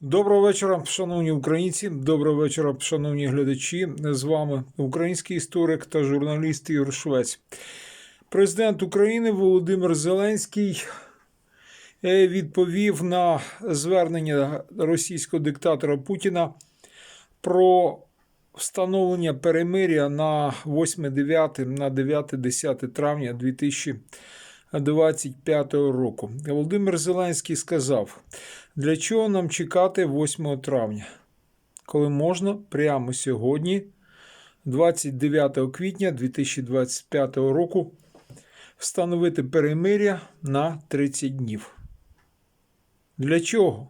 Доброго вечора, шановні українці. Доброго вечора, шановні глядачі. З вами український історик та журналіст Ігор Швець. Президент України Володимир Зеленський е, відповів на звернення російського диктатора Путіна про встановлення перемиря на 8-9 на 9-10 травня 2025 року. Володимир Зеленський сказав. Для чого нам чекати 8 травня, коли можна прямо сьогодні, 29 квітня 2025 року, встановити перемиря на 30 днів? Для чого?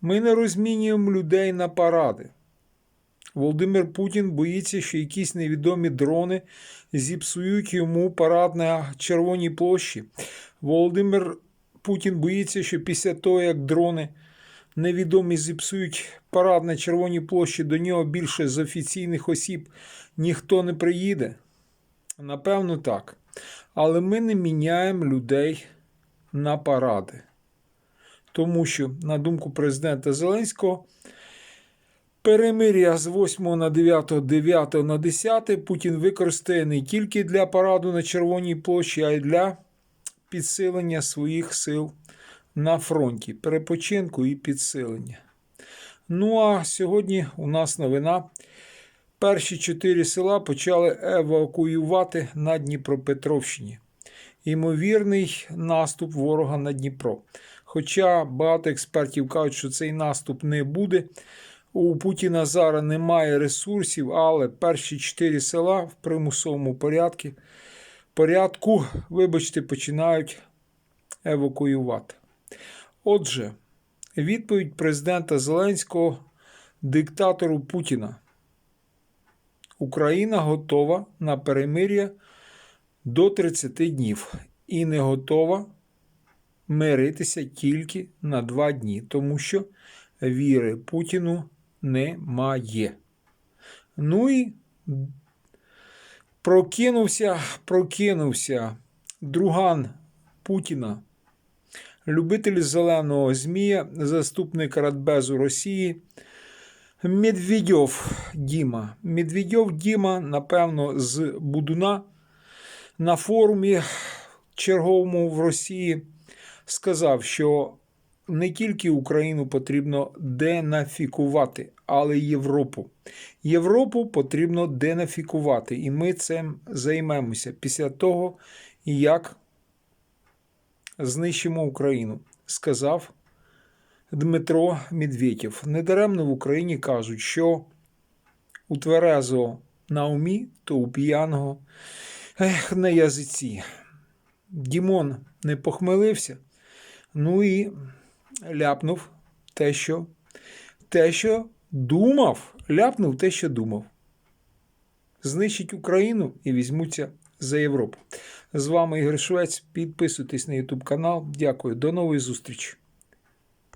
Ми не розмінюємо людей на паради. Володимир Путін боїться, що якісь невідомі дрони зіпсують йому парад на Червоній площі. Володимир Путін боїться, що після того, як дрони невідомі зіпсують парад на Червоній площі, до нього більше з офіційних осіб ніхто не приїде. Напевно, так. Але ми не міняємо людей на паради. Тому що, на думку президента Зеленського, перемир'я з 8 на 9, 9 на 10 Путін використає не тільки для параду на Червоній площі, а й для підсилення своїх сил на фронті, перепочинку і підсилення. Ну а сьогодні у нас новина. Перші чотири села почали евакуювати на Дніпропетровщині. Ймовірний наступ ворога на Дніпро. Хоча багато експертів кажуть, що цей наступ не буде. У Путіна зараз немає ресурсів, але перші чотири села в примусовому порядку порядку, вибачте, починають евакуювати. Отже, відповідь президента Зеленського диктатору Путіна. Україна готова на перемир'я до 30 днів і не готова миритися тільки на 2 дні, тому що віри Путіну немає. Ну і Прокинувся, прокинувся друган Путіна, любитель зеленого Змія, заступник Радбезу Росії. Медведьов Діма. Медведьов Діма, напевно, з Будуна на форумі черговому в Росії сказав, що не тільки Україну потрібно денафікувати, але й Європу. Європу потрібно денафікувати, і ми цим займемося після того, як знищимо Україну, сказав Дмитро Медведєв. Недаремно в Україні кажуть, що у тверезого на умі, то у п'яного ех, на язиці. Дімон не похмелився, ну і ляпнув те, що те, що думав, ляпнув те, що думав. Знищить Україну і візьмуться за Європу. З вами Ігор Швець. Підписуйтесь на YouTube канал. Дякую. До нової зустрічі.